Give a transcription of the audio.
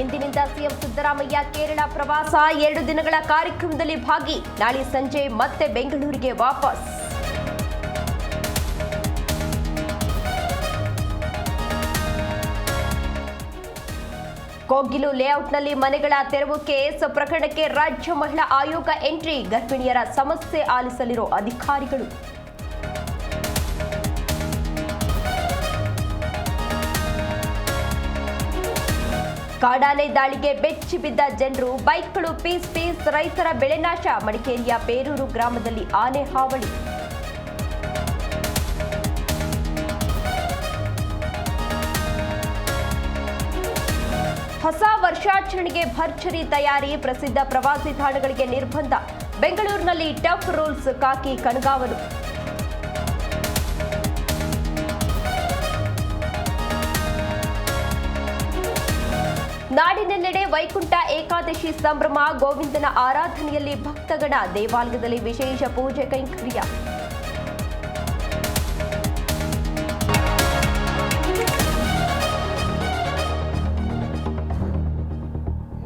ಇಂದಿನಿಂದ ಸಿಎಂ ಸಿದ್ದರಾಮಯ್ಯ ಕೇರಳ ಪ್ರವಾಸ ಎರಡು ದಿನಗಳ ಕಾರ್ಯಕ್ರಮದಲ್ಲಿ ಭಾಗಿ. ನಾಳೆ ಸಂಜೆ ಮತ್ತೆ ಬೆಂಗಳೂರಿಗೆ ವಾಪಸ್. ಕೋಗಿಲು ಲೇಔಟ್ನಲ್ಲಿ ಮನೆಗಳ ತೆರವು ಕೇಸ್ ಪ್ರಕರಣಕ್ಕೆ ರಾಜ್ಯ ಮಹಿಳಾ ಆಯೋಗ ಎಂಟ್ರಿ. ಗರ್ಭಿಣಿಯರ ಸಮಸ್ಯೆ ಆಲಿಸಲಿರೋ ಅಧಿಕಾರಿಗಳು. ಕಾಡಾನೆ ದಾಳಿಗೆ ಬೆಚ್ಚಿ ಬಿದ್ದ ಜನರು, ಬೈಕ್ಗಳು ಪೀಸ್ ಪೀಸ್ ರೈತರ ಬೆಳೆ ನಾಶ. ಮಡಿಕೇರಿಯ ಬೇರೂರು ಗ್ರಾಮದಲ್ಲಿ ಆನೆ ಹಾವಳಿ. ಹೊಸ ವರ್ಷಾಚರಣೆಗೆ ಭರ್ಜರಿ ತಯಾರಿ, ಪ್ರಸಿದ್ಧ ಪ್ರವಾಸಿ ತಾಣಗಳಿಗೆ ನಿರ್ಬಂಧ. ಬೆಂಗಳೂರಿನಲ್ಲಿ ಟಫ್ ರೂಲ್ಸ್, ಕಾಕಿ ಕಣ್ಗಾವಲು. ನಾಡಿನೆಲ್ಲೆಡೆ ವೈಕುಂಠ ಏಕಾದಶಿ ಸಂಭ್ರಮ ಗೋವಿಂದನ ಆರಾಧನೆಯಲ್ಲಿ ಭಕ್ತಗಣ ದೇವಾಲಯದಲ್ಲಿ ವಿಶೇಷ ಪೂಜೆ ಕೈಂಕರ್ಯ.